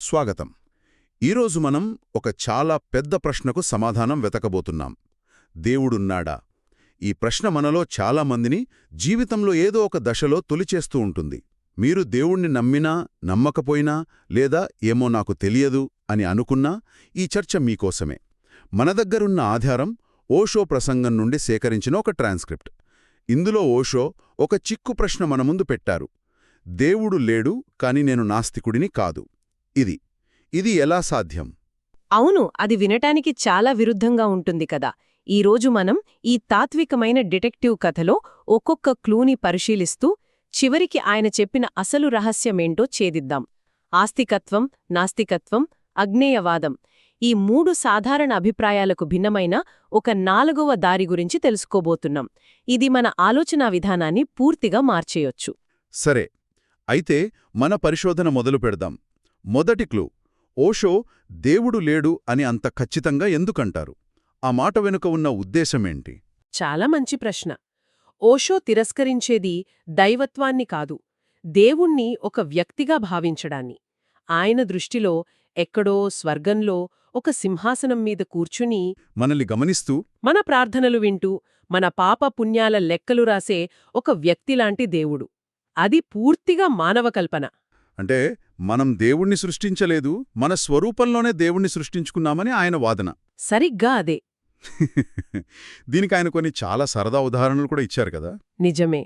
స్వాగతం. ఈరోజు మనం ఒక చాలా పెద్ద ప్రశ్నకు సమాధానం వెతకబోతున్నాం. దేవుడున్నాడా? ఈ ప్రశ్న మనలో చాలామందిని జీవితంలో ఏదో ఒక దశలో తొలిచేస్తూ ఉంటుంది. మీరు దేవుణ్ణి నమ్మినా నమ్మకపోయినా లేదా ఏమో నాకు తెలియదు అని అనుకున్నా ఈ చర్చ మీకోసమే. మన దగ్గరున్న ఆధారం ఓషో ప్రసంగం నుండి సేకరించిన ఒక ట్రాన్స్క్రిప్ట్. ఇందులో ఓషో ఒక చిక్కు ప్రశ్న మన ముందు పెట్టారు. దేవుడు లేడు కాని నేను నాస్తికుడిని కాదు. ఇది. ఇది ఎలా సాధ్యం? అవును అది వినటానికి చాలా విరుద్ధంగా ఉంటుంది కదా. ఈరోజు మనం ఈ తాత్వికమైన డిటెక్టివ్ కథలో ఒక్కొక్క క్లూని పరిశీలిస్తూ చివరికి ఆయన చెప్పిన అసలు రహస్యమేంటో ఛేదిద్దాం. ఆస్తికత్వం నాస్తికత్వం అగ్నేయవాదం ఈ మూడు సాధారణ అభిప్రాయాలకు భిన్నమైన ఒక నాలుగవ దారి గురించి తెలుసుకోబోతున్నాం. ఇది మన ఆలోచనా విధానాన్ని పూర్తిగా మార్చేయొచ్చు. సరే అయితే మన పరిశోధన మొదలు పెడదాం మొదటి క్లూ ఓషో దేవుడు లేడు అని అంత ఖచ్చితంగా ఎందుకంటారు? ఆ మాట వెనుక ఉన్న ఉద్దేశమేంటి? చాలా మంచి ప్రశ్న. ఓషో తిరస్కరించేది దైవత్వాన్ని కాదు దేవుణ్ణి ఒక వ్యక్తిగా భావించడాన్ని. ఆయన దృష్టిలో ఎక్కడో స్వర్గంలో ఒక సింహాసనం మీద కూర్చుని మనల్ని గమనిస్తూ మన ప్రార్థనలు వింటూ మన పాప పుణ్యాల లెక్కలు రాసే ఒక వ్యక్తిలాంటి దేవుడు. అది పూర్తిగా మానవ కల్పన. అంటే మనం దేవుణ్ణి సృష్టించలేదు మన స్వరూపంలోనే దేవుణ్ణి సృష్టించుకున్నామని ఆయన వాదన. సరిగ్గా అదే. దీనికి ఆయన కొన్ని చాలా సరదా ఉదాహరణలు కూడా ఇచ్చారు కదా? నిజమే.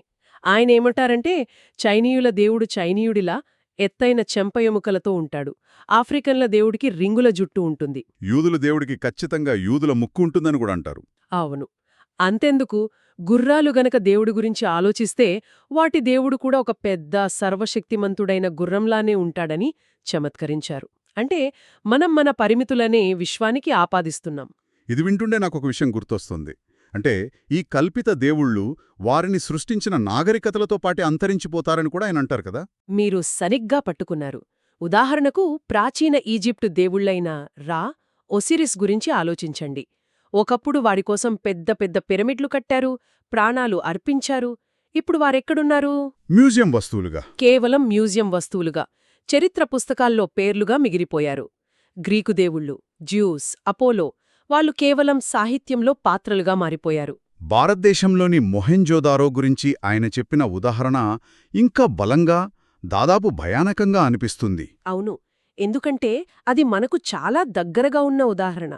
ఆయనేమంటారంటే చైనీయుల దేవుడు చైనీయుడిలా ఎత్తైన చెంప ఎముకలతో ఉంటాడు. ఆఫ్రికన్ల దేవుడికి రింగుల జుట్టు ఉంటుంది. యూదుల దేవుడికి ఖచ్చితంగా యూదుల ముక్కు ఉంటుందని కూడా అంటారు. అవును. అంతెందుకు? గుర్రాలు గనక దేవుడి గురించి ఆలోచిస్తే వాటి దేవుడు కూడా ఒక పెద్ద సర్వశక్తిమంతుడైన గుర్రంలానే ఉంటాడని చమత్కరించారు. అంటే మనం మన పరిమితులనే విశ్వానికి ఆపాదిస్తున్నాం. ఇది వింటుండే నాకు ఒక విషయం గుర్తొస్తుంది. అంటే ఈ కల్పిత దేవుళ్ళు వారిని సృష్టించిన నాగరికతలతో పాటి అంతరించిపోతారని కూడా ఆయన అంటారు కదా? మీరు సరిగ్గా పట్టుకున్నారు. ఉదాహరణకు ప్రాచీన ఈజిప్టు దేవుళ్ళైన రా ఒసిరిస్ గురించి ఆలోచించండి. ఒకప్పుడు వాడికోసం పెద్ద పెద్ద పిరమిడ్లు కట్టారు ప్రాణాలు అర్పించారు. ఇప్పుడు వారెక్కడున్నారు? మ్యూజియం వస్తువులుగా. కేవలం మ్యూజియం వస్తువులుగా చరిత్ర పుస్తకాల్లో పేర్లుగా మిగిలిపోయారు. గ్రీకు దేవుళ్ళు జ్యూస్ అపోలో వాళ్ళు కేవలం సాహిత్యంలో పాత్రలుగా మారిపోయారు. భారతదేశంలోని మొహెంజోదారో గురించి ఆయన చెప్పిన ఉదాహరణ ఇంకా బలంగా దాదాపు భయానకంగా అనిపిస్తుంది. అవును ఎందుకంటే అది మనకు చాలా దగ్గరగా ఉన్న ఉదాహరణ.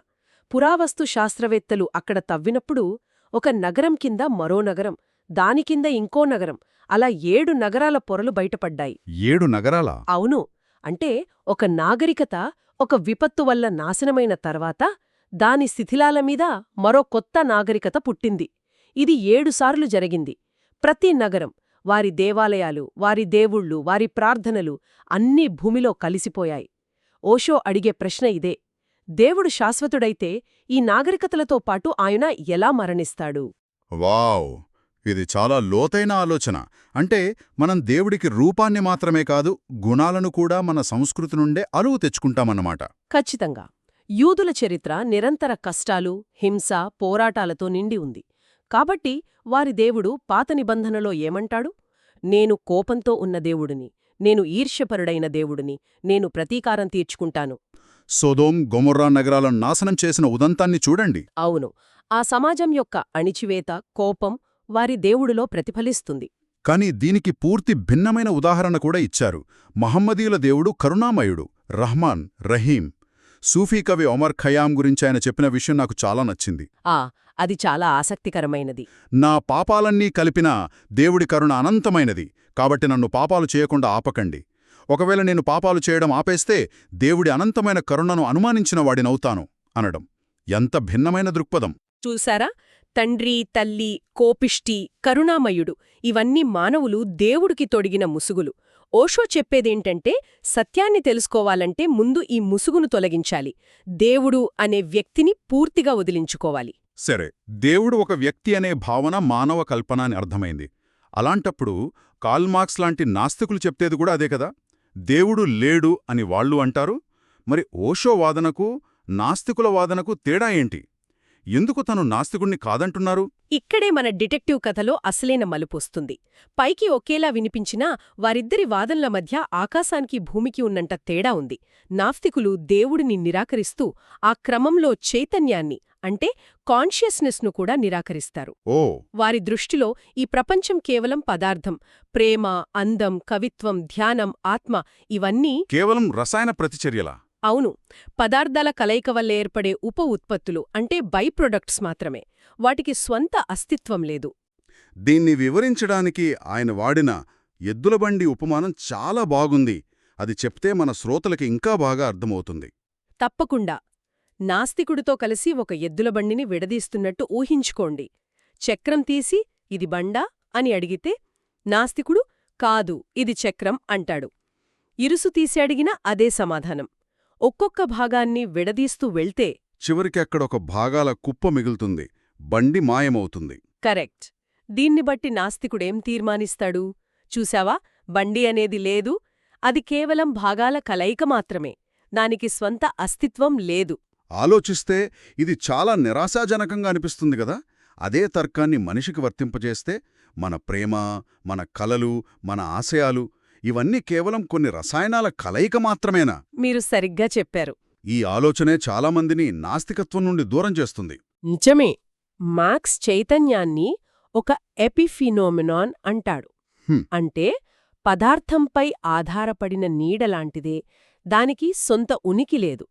పురావస్తు శాస్త్రవేత్తలు అక్కడ తవ్వినప్పుడు ఒక నగరం కింద మరో నగరం దాని కింద ఇంకో నగరం అలా ఏడు నగరాల పొరలు బయటపడ్డాయి. ఏడు నగరాల? అవును. అంటే ఒక నాగరికత ఒక విపత్తు వల్ల నాశనమైన తర్వాత దాని శిథిలాల మీద మరో కొత్త నాగరికత పుట్టింది. ఇది ఏడుసార్లు జరిగింది. ప్రతి నగరం వారి దేవాలయాలు వారి దేవుళ్ళు వారి ప్రార్థనలు అన్నీ భూమిలో కలిసిపోయాయి. ఓషో అడిగే ప్రశ్న ఇదే. దేవుడు శాశ్వతుడైతే ఈ నాగరికతలతో పాటు ఆయన ఎలా మరణిస్తాడు? వావ్! ఇది చాలా లోతైన ఆలోచన. అంటే మనం దేవుడికి రూపాన్ని మాత్రమే కాదు గుణాలను కూడా మన సంస్కృతి నుండే అలువు తెచ్చుకుంటామన్నమాట. ఖచ్చితంగా. యూదుల చరిత్ర నిరంతర కష్టాలు హింస పోరాటాలతో నిండి ఉంది. కాబట్టి వారి దేవుడు పాత నిబంధనలో ఏమంటాడు? నేను కోపంతో ఉన్న దేవుడిని నేను ఈర్ష్యపరుడైన దేవుడిని నేను ప్రతీకారం తీర్చుకుంటాను. సోదోం గొమొర్రా నగరాలను నాశనం చేసిన ఉదంతాన్ని చూడండి. అవును. ఆ సమాజం యొక్క అణిచివేత కోపం వారి దేవుడిలో ప్రతిఫలిస్తుంది. కాని దీనికి పూర్తి భిన్నమైన ఉదాహరణ కూడా ఇచ్చారు. మహమ్మదీయుల దేవుడు కరుణామయుడు రహ్మాన్ రహీం. సూఫీ కవి ఒమర్ ఖయాం గురించి ఆయన చెప్పిన విషయం నాకు చాలా నచ్చింది. ఆ అది చాలా ఆసక్తికరమైనది. నా పాపాలన్నీ కలిపిన దేవుడి కరుణ అనంతమైనది. కాబట్టి నన్ను పాపాలు చేయకుండా ఆపకండి. ఒకవేళ నేను పాపాలు చేయడం ఆపేస్తే దేవుడి అనంతమైన కరుణను అనుమానించిన వాడినవుతాను అనడం. ఎంత భిన్నమైన దృక్పథం. చూసారా తండ్రి తల్లి కోపిష్టి కరుణామయుడు ఇవన్నీ మానవులు దేవుడికి తొడిగిన ముసుగులు. ఓషో చెప్పేదేంటంటే సత్యాన్ని తెలుసుకోవాలంటే ముందు ఈ ముసుగును తొలగించాలి. దేవుడు అనే వ్యక్తిని పూర్తిగా వదిలించుకోవాలి. సరే దేవుడు ఒక వ్యక్తి అనే భావన మానవ కల్పన అని అర్థమైంది. అలాంటప్పుడు కాల్మార్క్స్ లాంటి నాస్తికులు చెప్తేది కూడా అదే కదా? దేవుడు లేడు అని వాళ్ళు అంటారు. మరి ఓషో వాదనకు నాస్తికుల వాదనకు తేడా ఏంటి? ఎందుకు తను నాస్తికుణ్ణి కాదంటున్నారు? ఇక్కడే మన డిటెక్టివ్ కథలో అసలైన మలుపొస్తుంది పైకి ఒకేలా వినిపించినా వారిద్దరి వాదనల మధ్య ఆకాశానికి భూమికి ఉన్నంత తేడా ఉంది. నాస్తికులు దేవుడిని నిరాకరిస్తూ ఆ క్రమంలో చైతన్యాన్ని అంటే కాన్షియస్నెస్ను కూడా నిరాకరిస్తారు. ఓ! వారి దృష్టిలో ఈ ప్రపంచం కేవలం పదార్థం ప్రేమ అందం కవిత్వం ధ్యానం ఆత్మ ఇవన్నీ కేవలం రసాయన ప్రతిచర్యలా? అవును. పదార్థాల కలయిక వల్ల ఏర్పడే ఉప ఉత్పత్తులు అంటే బై ప్రొడక్ట్స్ మాత్రమే. వాటికి స్వంత అస్తిత్వం లేదు. దీన్ని వివరించడానికి ఆయన వాడిన ఎద్దులబండి ఉపమానం చాలా బాగుంది. అది చెప్తే మన శ్రోతలకి ఇంకా బాగా అర్థమవుతుంది. తప్పకుండా. నాస్తికుడితో కలిసి ఒక ఎద్దుల బండిని విడదీస్తున్నట్టు ఊహించుకోండి. చక్రం తీసి ఇది బండా? అని అడిగితే నాస్తికుడు కాదు ఇది చక్రం అంటాడు. ఇరుసు తీసి అడిగినా అదే సమాధానం. ఒక్కొక్క భాగాన్ని విడదీస్తూ వెళ్తే చివరికి అక్కడ ఒక భాగాల కుప్ప మిగులుతుంది బండి మాయమవుతుంది. కరెక్ట్. దీన్ని బట్టి నాస్తికుడేం తీర్మానిస్తాడు? చూశావా? బండి అనేది లేదు అది కేవలం భాగాల కలయిక మాత్రమే. దానికి స్వంత అస్తిత్వం లేదు. ఆలోచిస్తే ఇది చాలా నిరాశాజనకంగా అనిపిస్తుంది గదా అదే తర్కాన్ని మనిషికి వర్తింపజేస్తే మన ప్రేమ మన కలలు మన ఆశయాలు ఇవన్నీ కేవలం కొన్ని రసాయనాల కలయిక మాత్రమేనా? మీరు సరిగ్గా చెప్పారు. ఈ ఆలోచనే చాలామందిని నాస్తికత్వం నుండి దూరం చేస్తుంది. నిజమే. మార్క్స్ చైతన్యాన్ని ఒక ఎపిఫినోమినాన్ అంటాడు. అంటే పదార్థంపై ఆధారపడిన నీడలాంటిదే దానికి సొంత ఉనికి లేదు.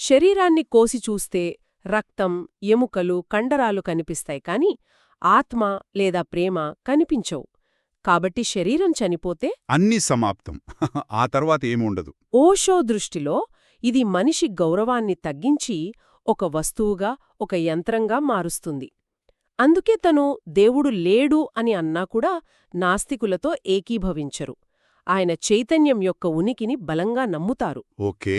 శరీరాన్ని కోసి చూస్తే రక్తం ఎముకలు కండరాలు కనిపిస్తాయి కాని ఆత్మ లేదా ప్రేమ కనిపించవు. కాబట్టి శరీరం చనిపోతే అన్నీ సమాప్తం. ఆ తర్వాత ఏమి ఉండదు. ఓషో దృష్టిలో ఇది మనిషి గౌరవాన్ని తగ్గించి ఒక వస్తువుగా ఒక యంత్రంగా మారుస్తుంది. అందుకే తను దేవుడు లేడు అని అన్నా కూడా నాస్తికులతో ఏకీభవించరు. ఆయన చైతన్యం యొక్క ఉనికిని బలంగా నమ్ముతారు. ఓకే.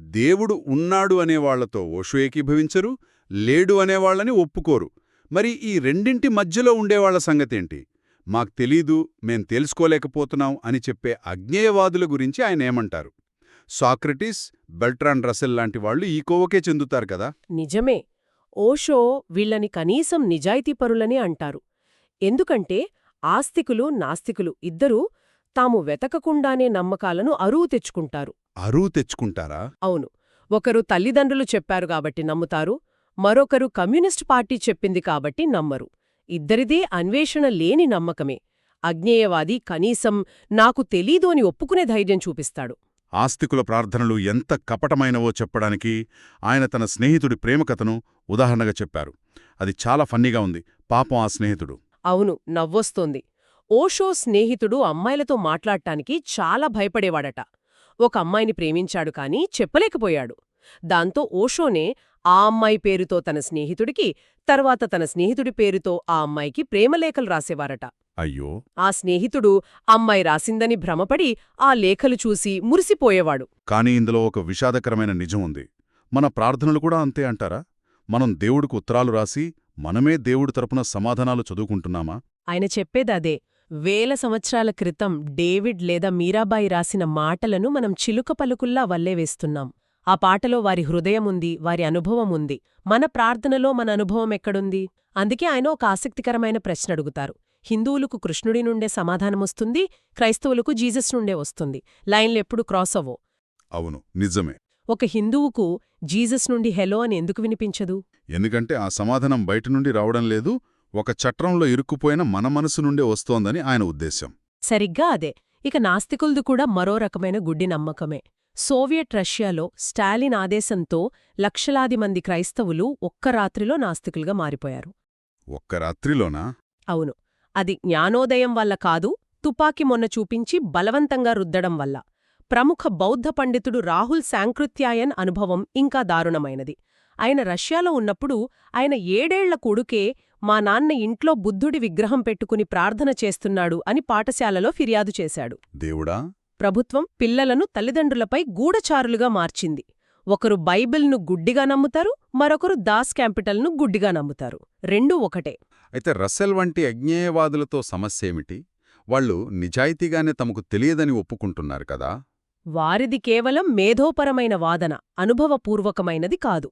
దేవుడు ఉన్నాడు అనేవాళ్ళతో ఓషు ఏకీభవించరు లేడు అనేవాళ్ళని ఒప్పుకోరు. మరి ఈ రెండింటి మధ్యలో ఉండేవాళ్ళ సంగతేంటి? మాకు తెలీదు మేం తెలుసుకోలేకపోతున్నాం అని చెప్పే అజ్ఞేయవాదుల గురించి ఆయన ఏమంటారు? సాక్రటీస్ బెల్ట్రాన్ రసెల్ లాంటి వాళ్ళు ఈ కోవకే చెందుతారు కదా? నిజమే. ఓషో వీళ్ళని కనీసం నిజాయితీపరులని అంటారు. ఎందుకంటే ఆస్తికులు నాస్తికులు ఇద్దరూ తాము వెతకకుండానే నమ్మకాలను అరువు తెచ్చుకుంటారు. అరువు తెచ్చుకుంటారా? అవును. ఒకరు తల్లిదండ్రులు చెప్పారు కాబట్టి నమ్ముతారు మరొకరు కమ్యూనిస్ట్ పార్టీ చెప్పింది కాబట్టి నమ్మరు. ఇద్దరిదే అన్వేషణ లేని నమ్మకమే. అజ్ఞేయవాది కనీసం నాకు తెలీదు అని ఒప్పుకునే ధైర్యం చూపిస్తాడు. ఆస్తికుల ప్రార్థనలు ఎంత కపటమైనవో చెప్పడానికి ఆయన తన స్నేహితుడి ప్రేమకథను ఉదాహరణగా చెప్పారు. అది చాలా ఫన్నీగా ఉంది. పాపం ఆ స్నేహితుడు. అవును నవ్వొస్తోంది. ఓషో స్నేహితుడు అమ్మాయిలతో మాట్లాడటానికి చాలా భయపడేవాడట. ఒక అమ్మాయిని ప్రేమించాడు కాని చెప్పలేకపోయాడు. దాంతో ఓషోనే ఆ అమ్మాయి పేరుతో తన స్నేహితుడికి తర్వాత తన స్నేహితుడి పేరుతో ఆ అమ్మాయికి ప్రేమలేఖలు రాసేవారట. అయ్యో! ఆ స్నేహితుడు అమ్మాయి రాసిందని భ్రమపడి ఆ లేఖలు చూసి మురిసిపోయేవాడు. కానీ ఇందులో ఒక విషాదకరమైన నిజం ఉంది. మన ప్రార్థనలు కూడా అంతే అంటారా? మనం దేవుడికి ఉత్తరాలు రాసి మనమే దేవుడి తరపున సమాధానాలు చదువుకుంటున్నామా? ఆయన చెప్పేదదే వేల సంవత్సరాల క్రితం డేవిడ్ లేదా మీరాబాయి రాసిన మాటలను మనం చిలుక పలుకుల్లా వల్లేవేస్తున్నాం ఆ పాటలో వారి హృదయముంది వారి అనుభవముంది. మన ప్రార్థనలో మన అనుభవం ఎక్కడుంది? అందుకే ఆయన ఒక ఆసక్తికరమైన ప్రశ్న అడుగుతారు. హిందువులకు కృష్ణుడి నుండే సమాధానమొస్తుంది క్రైస్తవులకు జీసస్ నుండే వస్తుంది. లైన్లెప్పుడు క్రాస్ అవ్వో అవును నిజమే. ఒక హిందువుకు జీసస్ నుండి హెలో అని ఎందుకు వినిపించదు? ఎందుకంటే ఆ సమాధానం బయట నుండి రావడం లేదు ఒక చట్రంలో ఇరుక్కుపోయిన మన మనసు నుండే వస్తోందని ఆయన ఉద్దేశ్యం. సరిగ్గా అదే. ఇక నాస్తికులది కూడా మరో రకమైన గుడ్డి నమ్మకమే. సోవియట్ రష్యాలో స్టాలిన్ ఆదేశంతో లక్షలాది మంది క్రైస్తవులు ఒక్క రాత్రిలో నాస్తికులుగా మారిపోయారు. ఒక్క రాత్రిలోనా? అవును. అది జ్ఞానోదయం వల్ల కాదు తుపాకి మొన్న చూపించి బలవంతంగా రుద్దడం వల్ల. ప్రముఖ బౌద్ధ పండితుడు రాహుల్ శాంకృత్యాయన్ అనుభవం ఇంకా దారుణమైనది. ఆయన రష్యాలో ఉన్నప్పుడు ఆయన ఏడేళ్ళ కొడుకే మా నాన్న ఇంట్లో బుద్ధుడి విగ్రహం పెట్టుకుని ప్రార్థన చేస్తున్నాడు అని పాఠశాలలో ఫిర్యాదు చేశాడు. దేవుడా? ప్రభుత్వం పిల్లలను తల్లిదండ్రులపై గూఢచారులుగా మార్చింది. ఒకరు బైబిల్ను గుడ్డిగా నమ్ముతారు మరొకరు దాస్ క్యాంపిటల్ను గుడ్డిగా నమ్ముతారు. రెండూ ఒకటే. అయితే రస్సెల్ వంటి అజ్ఞేయవాదులతో సమస్యేమిటి? వాళ్ళు నిజాయితీగానే తమకు తెలియదని ఒప్పుకుంటున్నారు కదా? వారిది కేవలం మేధోపరమైన వాదన అనుభవపూర్వకమైనది కాదు.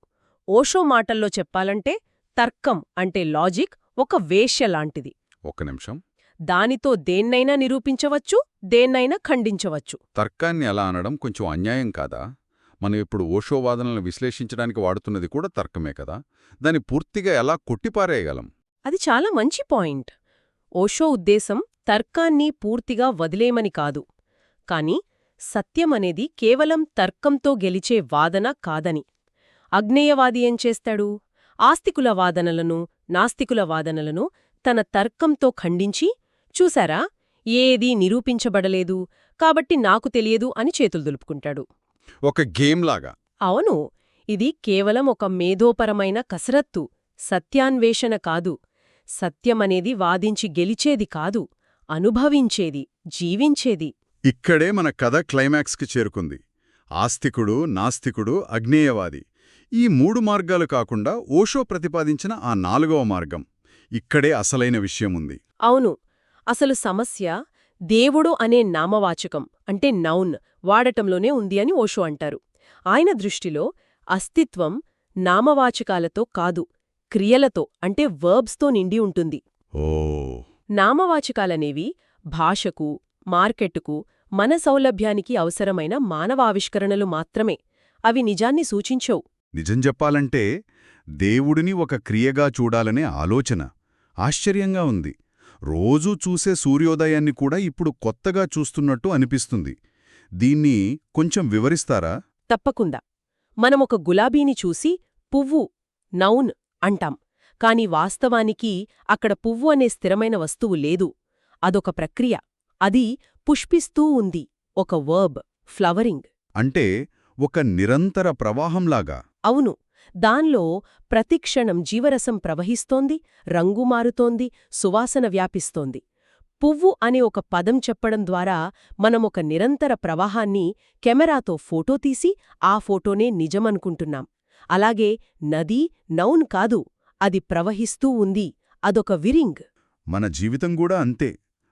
ఓషో మాటల్లో చెప్పాలంటే తర్కం అంటే లాజిక్ ఒక వేశ్య లాంటిది. ఒక్క నిమిషం. దానితో దేన్నైనా నిరూపించవచ్చు దేన్నైనా ఖండించవచ్చు. తర్కాన్ని అలా అనడం కొంచెం అన్యాయం కాదా? మనం ఇప్పుడు ఓషో వాదనలను విశ్లేషించడానికి వాడుతున్నది కూడా తర్కమే కదా? దాన్ని పూర్తిగా ఎలా కొట్టిపారేయగలం? అది చాలా మంచి పాయింట్. ఓషో ఉద్దేశం తర్కాన్ని పూర్తిగా వదిలేమని కాదు. కాని సత్యమనేది కేవలం తర్కంతో గెలిచే వాదన కాదని. అగ్నేయవాది ఏం చేస్తాడు? ఆస్తికుల వాదనలను నాస్తికుల వాదనలను తన తర్కంతో ఖండించి చూశారా ఏదీ నిరూపించబడలేదు కాబట్టి నాకు తెలియదు అని చేతులు దులుపుకుంటాడు. ఒక గేమ్ లాగా అవును ఇది కేవలం ఒక మేధోపరమైన కసరత్తు సత్యాన్వేషణ కాదు. సత్యమనేది వాదించి గెలిచేది కాదు అనుభవించేది జీవించేది. ఇక్కడే మన కథ క్లైమాక్స్కి చేరుకుంది. ఆస్తికుడు నాస్తికుడు అగ్నేయవాది ఈ మూడు మార్గాలు కాకుండా ఓషో ప్రతిపాదించిన ఆ నాలుగవ మార్గం. ఇక్కడే అసలైన విషయముంది. అవును. అసలు సమస్య దేవుడు అనే నామవాచకం అంటే నౌన్ వాడటంలోనే ఉంది అని ఓషో అంటారు. ఆయన దృష్టిలో అస్తిత్వం నామవాచకాలతో కాదు క్రియలతో అంటే వర్బ్స్తో నిండి ఉంటుంది. ఓ. నామవాచకాలనేవి భాషకు మార్కెట్టుకు మన సౌలభ్యానికి అవసరమైన మానవావిష్కరణలు మాత్రమే. అవి నిజాన్ని సూచించవు. నిజం చెప్పాలంటే దేవుడిని ఒక క్రియగా చూడాలనే ఆలోచన ఆశ్చర్యంగా ఉంది. రోజూ చూసే సూర్యోదయాన్ని కూడా ఇప్పుడు కొత్తగా చూస్తున్నట్టు అనిపిస్తుంది. దీన్ని కొంచెం వివరిస్తారా? తప్పకుండా. మనమొక గులాబీని చూసి పువ్వు నౌన్ అంటాం. కాని వాస్తవానికి అక్కడ పువ్వు అనే స్థిరమైన వస్తువు లేదు. అదొక ప్రక్రియ. అది పుష్పిస్తూ ఉంది. ఒక వర్బ్ ఫ్లవరింగ్. అంటే ఒక నిరంతర ప్రవాహంలాగా. అవును దాన్లో ప్రతిక్షణం జీవరసం ప్రవహిస్తోంది రంగు మారుతోంది సువాసన వ్యాపిస్తోంది. పువ్వు అనే ఒక పదం చెప్పడం ద్వారా మనమొక నిరంతర ప్రవాహాన్ని కెమెరాతో ఫోటో తీసి ఆ ఫోటోనే నిజమనుకుంటున్నాం. అలాగే నది నౌన్ కాదు అది ప్రవహిస్తూ ఉంది అదొక విరింగ్. మన జీవితం కూడా అంతే.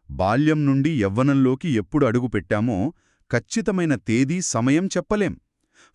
బాల్యం నుండి యవ్వనంలోకి ఎప్పుడు అడుగుపెట్టామో ఖచ్చితమైన తేదీ సమయం చెప్పలేం.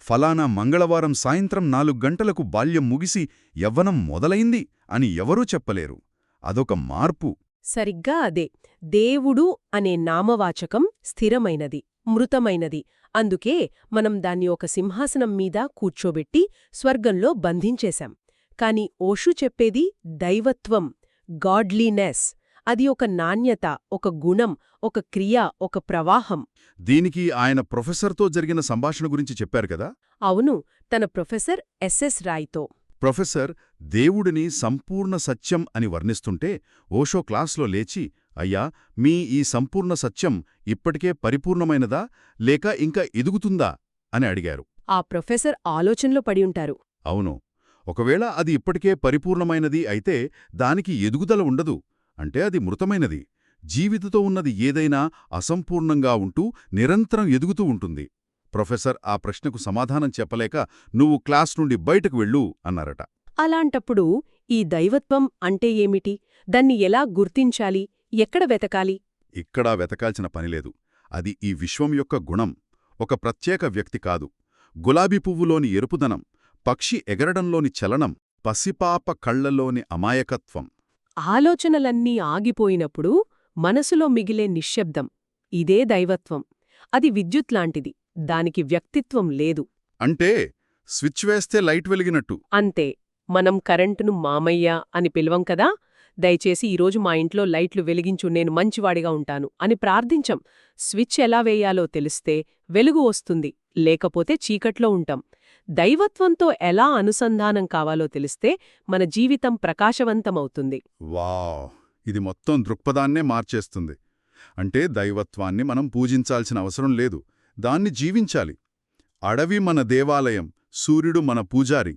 ఫలానా మంగళవారం సాయంత్రం నాలుగు గంటలకు బాల్యం ముగిసి యవ్వనం మొదలైంది అని ఎవరూ చెప్పలేరు. అదొక మార్పు. సరిగ్గా అదే. దేవుడు అనే నామవాచకం స్థిరమైనది మృతమైనది. అందుకే మనం దాన్ని ఒక సింహాసనం మీద కూర్చోబెట్టి స్వర్గంలో బంధించేశాం. కాని ఓషు చెప్పేది దైవత్వం గాడ్లీనెస్. అది ఒక నాణ్యత ఒక గుణం ఒక క్రియ ఒక ప్రవాహం. దీనికి ఆయన ప్రొఫెసర్తో జరిగిన సంభాషణ గురించి చెప్పారు కదా? అవును తన ప్రొఫెసర్ ఎస్ఎస్ రాయ్తో. ప్రొఫెసర్ దేవుడిని సంపూర్ణ సత్యం అని వర్ణిస్తుంటే ఓషో క్లాస్లో లేచి అయ్యా మీ ఈ సంపూర్ణ సత్యం ఇప్పటికే పరిపూర్ణమైనదా లేక ఇంకా ఎదుగుతుందా? అని అడిగారు. ఆ ప్రొఫెసర్ ఆలోచనలో పడి ఉంటారు. అవును. ఒకవేళ అది ఇప్పటికే పరిపూర్ణమైనది అయితే దానికి ఎదుగుదల ఉండదు. అంటే అది మృతమైనది. జీవితతో ఉన్నది ఏదైనా అసంపూర్ణంగా ఉంటూ నిరంతరం ఎదుగుతూ ఉంటుంది. ప్రొఫెసర్ ఆ ప్రశ్నకు సమాధానం చెప్పలేక నువ్వు క్లాస్ నుండి బయటకు వెళ్ళు అన్నారట. అలాంటప్పుడు ఈ దైవత్వం అంటే ఏమిటి? దాన్ని ఎలా గుర్తించాలి? ఎక్కడ వెతకాలి? ఇక్కడా వెతకాల్సిన పనిలేదు అది ఈ విశ్వం యొక్క గుణం. ఒక ప్రత్యేక వ్యక్తి కాదు. గులాబీ పువ్వులోని ఎరుపుదనం పక్షి ఎగరడంలోని చలనం పసిపాప కళ్ళలోని అమాయకత్వం ఆలోచనలన్నీ ఆగిపోయినప్పుడు మనసులో మిగిలే నిశ్శబ్దం. ఇదే దైవత్వం. అది విద్యుత్లాంటిది దానికి వ్యక్తిత్వం లేదు. అంటే స్విచ్ వేస్తే లైట్ వెలిగినట్టు. అంతే. మనం కరెంటును మామయ్య అని పిలవం కదా? దయచేసి ఈరోజు మా ఇంట్లో లైట్లు వెలిగించు నేను మంచివాడిగా ఉంటాను అని ప్రార్థించం. స్విచ్ ఎలా వేయాలో తెలిస్తే వెలుగు వస్తుంది. లేకపోతే చీకట్లో ఉంటాం. దైవత్వంతో ఎలా అనుసంధానం కావాలో తెలిస్తే మన జీవితం ప్రకాశవంతమవుతుంది. వావ్! ఇది మొత్తం దృక్పథాన్నే మార్చేస్తుంది. అంటే దైవత్వాన్ని మనం పూజించాల్సిన అవసరం లేదు. దాన్ని జీవించాలి. అడవి మన దేవాలయం సూర్యుడు మన పూజారి.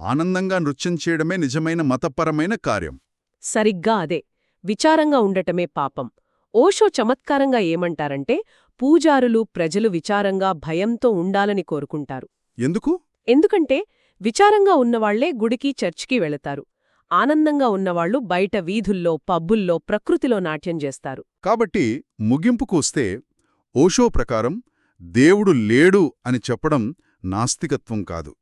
ఆనందంగా నృత్యం చేయడమే నిజమైన మతపరమైన కార్యం. సరిగ్గా అదే. విచారంగా ఉండటమే పాపం. ఓషో చమత్కారంగా ఏమంటారంటే పూజారులు ప్రజలు విచారంగా భయంతో ఉండాలని కోరుకుంటారు. ఎందుకు? ఎందుకంటే విచారంగా ఉన్నవాళ్ళే గుడికి చర్చికి వెళతారు. ఆనందంగా ఉన్నవాళ్ళు బయట వీధుల్లో పబ్బుల్లో ప్రకృతిలో నాట్యం చేస్తారు. కాబట్టి ముగింపుకు వస్తే ఓషో ప్రకారం దేవుడు లేడు అని చెప్పడం నాస్తికత్వం కాదు.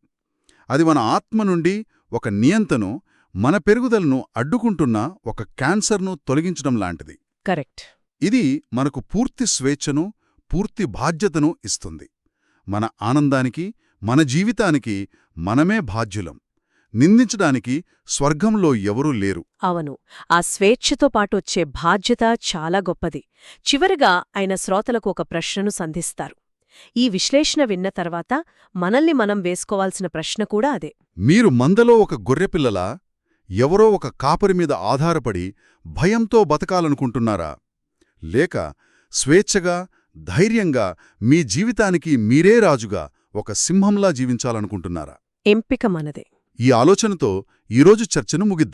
అది మన ఆత్మ నుండి ఒక నియంతను మన పెరుగుదలను అడ్డుకుంటున్న ఒక క్యాన్సర్ను తొలగించడం లాంటిది. కరెక్ట్. ఇది మనకు పూర్తి స్వేచ్ఛను పూర్తి బాధ్యతను ఇస్తుంది. మన ఆనందానికి మన జీవితానికి మనమే బాధ్యులం. నిందించడానికి స్వర్గంలో ఎవరూ లేరు. అవును ఆ స్వేచ్ఛతో పాటు వచ్చే బాధ్యత చాలా గొప్పది. చివరగా ఆయన శ్రోతలకు ఒక ప్రశ్నను సంధిస్తారు. ఈ విశ్లేషణ విన్న తర్వాత మనల్ని మనం వేసుకోవాల్సిన ప్రశ్న కూడా అదే. మీరు మందలో ఒక గొర్రెపిల్లలా ఎవరో ఒక కాపరి మీద ఆధారపడి భయంతో బతకాలనుకుంటున్నారా? లేక స్వేచ్ఛగా ధైర్యంగా మీ జీవితానికి మీరే రాజుగా ఒక సింహంలా జీవించాలనుకుంటున్నారా? ఎంపిక మనదే. ఈ ఆలోచనతో ఈరోజు చర్చను ముగిద్దాం.